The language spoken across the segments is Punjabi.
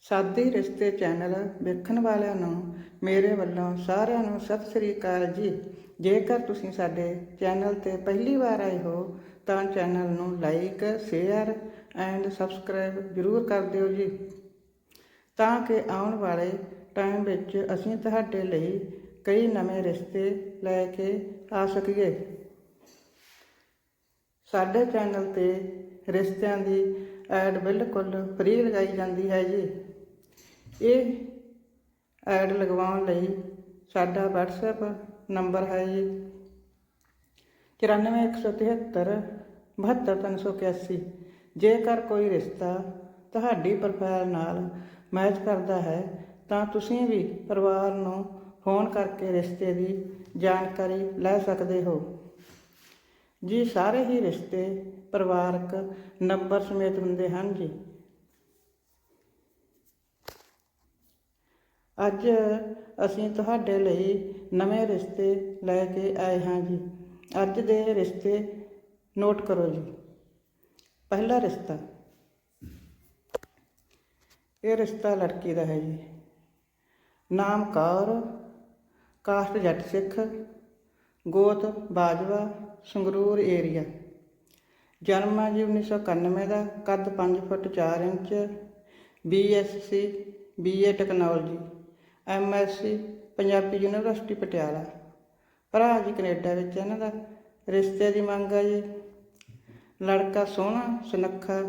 ਸਾਦੀ ਰਿਸ਼ਤੇ ਚੈਨਲ ਵੇਖਣ ਵਾਲਿਆਂ ਨੂੰ ਮੇਰੇ ਵੱਲੋਂ ਸਾਰਿਆਂ ਨੂੰ ਸਤਿ ਸ੍ਰੀ ਅਕਾਲ ਜੀ। ਜੇਕਰ ਤੁਸੀਂ ਸਾਡੇ ਚੈਨਲ ਤੇ ਪਹਿਲੀ ਵਾਰ ਆਏ ਹੋ, ਤਾਂ ਚੈਨਲ ਨੂੰ ਲਾਈਕ, ਸ਼ੇਅਰ ਐਂਡ ਸਬਸਕ੍ਰਾਈਬ ਜ਼ਰੂਰ ਕਰ ਦਿਓ ਜੀ। ਤਾਂ ਕਿ ਆਉਣ ਵਾਲੇ ਟਾਈਮ ਵਿੱਚ ਅਸੀਂ ਤੁਹਾਡੇ ਲਈ ਕਈ ਨਵੇਂ ਰਿਸ਼ਤੇ ਲੈ ਕੇ ਆ ਸਕੀਏ। ਸਾਡੇ ਚੈਨਲ ਤੇ ਰਿਸ਼ਤਿਆਂ ਦੀ ਐਡ ਬਿਲਕੁਲ ਫ੍ਰੀ ਲਗਾਈ ਜਾਂਦੀ ਹੈ ਜੀ। ਇਹ ਐਡ ਲਗਵਾਉਣ ਲਈ ਸਾਡਾ WhatsApp ਨੰਬਰ ਹੈ ਜੀ। 94173 72381 ਜੇਕਰ ਕੋਈ ਰਿਸ਼ਤਾ ਤੁਹਾਡੀ ਪ੍ਰੋਫਾਈਲ ਨਾਲ ਮੈਚ ਕਰਦਾ ਹੈ, ਤਾਂ ਤੁਸੀਂ ਵੀ ਪਰਿਵਾਰ ਨੂੰ ਫੋਨ ਕਰਕੇ ਰਿਸ਼ਤੇ ਦੀ ਜਾਣਕਾਰੀ ਲੈ ਸਕਦੇ ਹੋ। ਜੀ, ਸਾਰੇ ਹੀ ਰਿਸ਼ਤੇ ਪਰਿਵਾਰਕ ਨੰਬਰ ਸਮੇਤ ਹੁੰਦੇ ਹਨ ਜੀ। ਅੱਜ ਅਸੀਂ ਤੁਹਾਡੇ ਲਈ ਨਵੇਂ ਰਿਸ਼ਤੇ ਲੈ ਕੇ ਆਏ ਹਾਂ ਜੀ। ਅੱਜ ਦੇ ਰਿਸ਼ਤੇ ਨੋਟ ਕਰੋ ਜੀ। ਪਹਿਲਾ ਰਿਸ਼ਤਾ। ਇਹ ਰਿਸ਼ਤਾ ਲੜਕੀ ਦਾ ਹੈ ਜੀ। ਨਾਮ ਕੌਰ ਕਾਸਟ ਜੱਟ ਸਿੱਖ ਗੋਤ, ਬਾਜਵਾ, ਸੰਗਰੂਰ ਏਰੀਆ। ਜਨਮ ਹੈ ਜੀ 1991 ਦਾ, ਕੱਦ 5 foot 4 inch BSc BA technology MSc Punjabi university Patiala. ਭਰਾ ਜੀ ਕੈਨੇਡਾ ਵਿੱਚ ਇਹਨਾਂ ਦਾ, ਰਿਸ਼ਤੇ ਦੀ ਮੰਗ ਹੈ ਜੀ। ਲੜਕਾ ਸੋਹਣਾ, ਸੁਨੱਖਾ,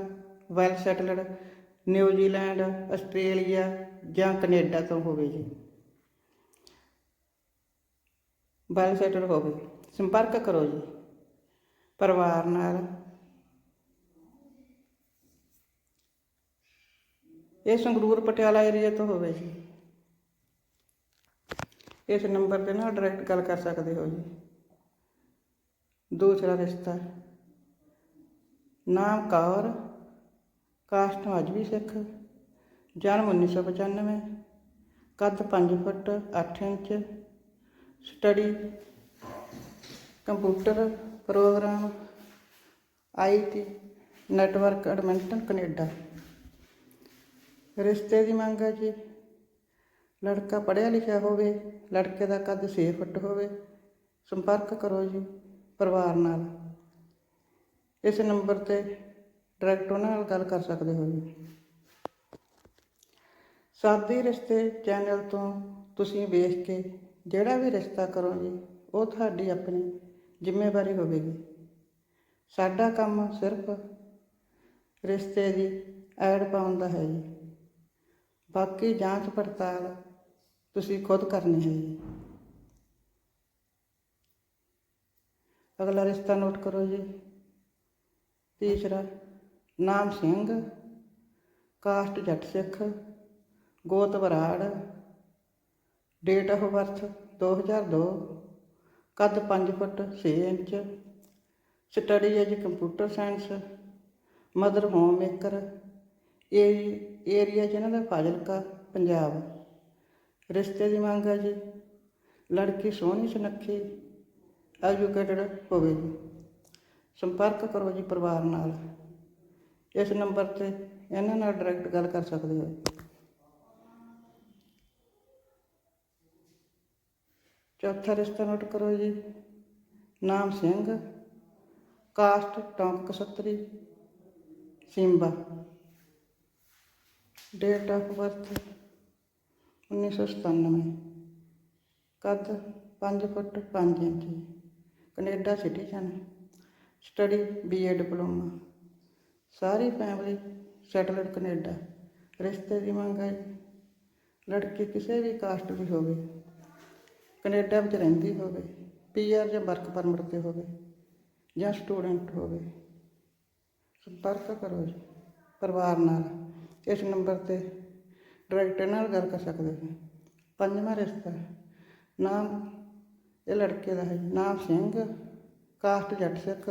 well settled, New Zealand, Australia ਜਾਂ ਕੈਨੇਡਾ ਤੋਂ ਹੋਵੇ ਜੀ। ਵੈਲ ਸੈਟਲ ਹੋਵੇ ਸੰਪਰਕ ਕਰੋ ਜੀ। ਪਰਿਵਾਰ ਨਾਲ। ਇਹ ਸੰਗਰੂਰ ਪਟਿਆਲਾ ਏਰੀਆ ਤੋਂ ਹੋਵੇ ਜੀ। ਇਸ ਨੰਬਰ ਤੇ ਨਾਲ ਡਾਇਰੈਕਟ ਗੱਲ ਕਰ ਸਕਦੇ ਹੋ ਜੀ। ਦੂਸਰਾ ਰਿਸ਼ਤਾ। ਨਾਮ ਕੌਰ। ਕਾਸਟ ਮਜਬੀ ਸਿੱਖ। ਜਨਮ 1995 ਕੱਦ 5 foot 8 inch. Study, computer, program IT network, Edmonton, Canada. ਰਿਸ਼ਤੇ ਦੀ ਮੰਗ ਹੈ ਜੀ, ਲੜਕਾ ਪੜ੍ਹਿਆ ਲਿਖਿਆ ਹੋਵੇ, ਲੜਕੇ ਦਾ ਕੱਦ 6 ਫੁੱਟ ਹੋਵੇ, ਸੰਪਰਕ ਕਰੋ ਜੀ, ਪਰਿਵਾਰ ਨਾਲ। ਇਸ ਨੰਬਰ ਤੇ ਡਾਇਰੈਕਟ ਉਹਨਾਂ ਨਾਲ ਗੱਲ ਕਰ ਸਕਦੇ ਹੋ ਜੀ। ਸਾਦੀ ਰਿਸ਼ਤੇ ਚੈਨਲ ਤੋਂ ਤੁਸੀਂ ਵੇਖ ਕੇ ਜਿਹੜਾ ਵੀ ਰਿਸ਼ਤਾ ਕਰੋ ਜੀ, ਉਹ ਤੁਹਾਡੀ ਆਪਣੀ ਜ਼ਿੰਮੇਵਾਰੀ ਹੋਵੇਗੀ। ਸਾਡਾ ਕੰਮ ਸਿਰਫ ਰਿਸ਼ਤੇ ਦੀ ਐਡ ਪਾਉਣ ਦਾ ਹੈ ਜੀ। ਬਾਕੀ ਜਾਂਚ ਪੜਤਾਲ ਤੁਸੀਂ ਖੁਦ ਕਰਨੀ ਹੈ ਜੀ। ਅਗਲਾ ਰਿਸ਼ਤਾ ਨੋਟ ਕਰੋ ਜੀ। ਤੀਸਰਾ, ਨਾਮ ਸਿੰਘ, ਕਾਸਟ ਜੱਟ ਸਿੱਖ, ਗੋਤ ਬਰਾੜ ਡੇਟ ਆਫ ਬਰਥ 2002 ਕੱਦ 5 ਫੁੱਟ 6 ਇੰਚ। ਸਟੱਡੀ ਹੈ ਜੀ computer science mother home maker ਇਹ ਏਰੀਆ ਜਿਹਨਾਂ ਦਾ ਫਾਜ਼ਿਲਕਾ, ਪੰਜਾਬ। ਰਿਸ਼ਤੇ ਦੀ ਮੰਗ ਹੈ ਜੀ। ਲੜਕੀ ਸੋਹਣੀ ਸੁਨੱਖੀ ਐਜੂਕੇਟਡ ਹੋਵੇ ਜੀ। ਸੰਪਰਕ ਕਰੋ ਜੀ ਪਰਿਵਾਰ ਨਾਲ। ਇਸ ਨੰਬਰ ਤੇ ਇਹਨਾਂ ਨਾਲ ਡਾਇਰੈਕਟ ਗੱਲ ਕਰ ਸਕਦੇ ਹੋ। ਚੌਥਾ ਰਿਸ਼ਤਾ ਨੋਟ ਕਰੋ ਜੀ ਨਾਮ ਸਿੰਘ ਕਾਸਟ ਟੌਂਕ ਕਸਤਰੀ ਸਿੰਬਾ ਡੇਟ ਆਫ ਬਰਥ 1997 ਕੱਦ 5 foot 5 inch Canada citizen study BA diploma ਸਾਰੀ ਫੈਮਿਲੀ ਸੈਟਲਡ ਕੈਨੇਡਾ ਰਿਸ਼ਤੇ ਦੀ ਮੰਗ ਹੈ ਜੀ। ਲੜਕੀ ਕਿਸੇ ਵੀ ਕਾਸਟ ਦੀ ਹੋਵੇ ਕੈਨੇਡਾ ਵਿੱਚ ਰਹਿੰਦੀ ਹੋਵੇ ਪੀਆਰ ਜਾਂ ਵਰਕ ਪਰਮਿਟ ਤੇ ਹੋਵੇ, ਜਾਂ ਸਟੂਡੈਂਟ ਹੋਵੇ, ਸੰਪਰਕ ਕਰੋ ਜੀ, ਪਰਿਵਾਰ ਨਾਲ। ਇਸ ਨੰਬਰ ਤੇ ਡਾਇਰੈਕਟ ਨਾਲ ਗੱਲ ਕਰ ਸਕਦੇ ਹੋ। ਪੰਜਵਾਂ ਰਿਸ਼ਤਾ, ਨਾਮ, ਇਹ ਲੜਕੇ ਦਾ ਹੈ ਨਾਮ ਸਿੰਘ ਕਾਸਟ ਜੱਟ ਸਿੱਖ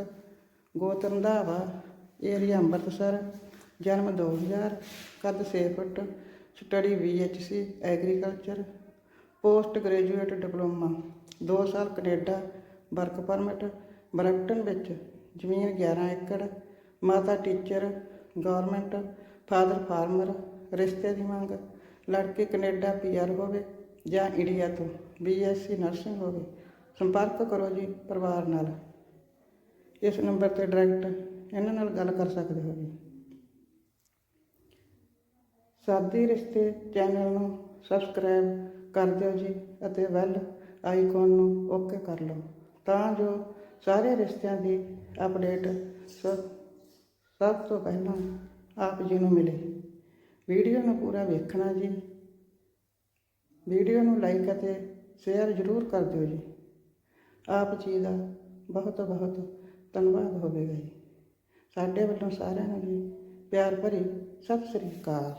ਗੋਤ ਰੰਧਾਵਾ ਏਰੀਆ ਅੰਮ੍ਰਿਤਸਰ, ਜਨਮ 2000 ਕੱਦ 6 foot study VHC agriculture post graduate diploma 2 ਸਾਲ ਕੈਨੇਡਾ, ਵਰਕ ਪਰਮਿਟ, ਬਰੈਂਪਟਨ ਵਿੱਚ ਜ਼ਮੀਨ 11 ਏਕੜ, ਮਾਤਾ ਟੀਚਰ ਗਵਰਨਮੈਂਟ ਫਾਦਰ ਫਾਰਮਰ, ਰਿਸ਼ਤੇ ਦੀ ਮੰਗ, ਲੜਕੀ ਕੈਨੇਡਾ ਪੀਆਰ ਹੋਵੇ ਜਾਂ ਇੰਡੀਆ ਤੋਂ ਬੀਐਸਸੀ ਨਰਸਿੰਗ ਹੋਵੇ, ਸੰਪਰਕ ਕਰੋ ਜੀ ਪਰਿਵਾਰ ਨਾਲ। ਇਸ ਨੰਬਰ ਤੇ ਡਾਇਰੈਕਟ ਇਹਨਾਂ ਨਾਲ ਗੱਲ ਕਰ ਸਕਦੇ ਹੋ ਜੀ। ਸਾਦੀ ਰਿਸ਼ਤੇ ਚੈਨਲ ਨੂੰ ਸਬਸਕ੍ਰਾਈਬ ਕਰ ਦਿਓ ਜੀ ਅਤੇ ਬੈਲ ਆਈਕਨ ਨੂੰ ਓਕੇ ਕਰ ਲਓ। ਤਾਂ ਜੋ ਸਾਰੇ ਰਿਸ਼ਤਿਆਂ ਦੀ ਅਪਡੇਟ ਸਭ ਸਭ ਤੋਂ ਪਹਿਲਾਂ ਆਪ ਜੀ ਨੂੰ ਮਿਲੇ। ਵੀਡੀਓ ਨੂੰ ਪੂਰਾ ਵੇਖਣਾ ਜੀ। ਵੀਡੀਓ ਨੂੰ ਲਾਈਕ ਅਤੇ ਸ਼ੇਅਰ ਜ਼ਰੂਰ ਕਰ ਦਿਓ ਜੀ। ਆਪ ਜੀ ਦਾ ਬਹੁਤ ਬਹੁਤ ਧੰਨਵਾਦ ਹੋਵੇਗਾ ਜੀ। ਸਾਡੇ ਵੱਲੋਂ ਸਾਰਿਆਂ ਨੂੰ ਜੀ ਪਿਆਰ ਭਰੀ ਸਤਿ ਸ੍ਰੀ ਅਕਾਲ।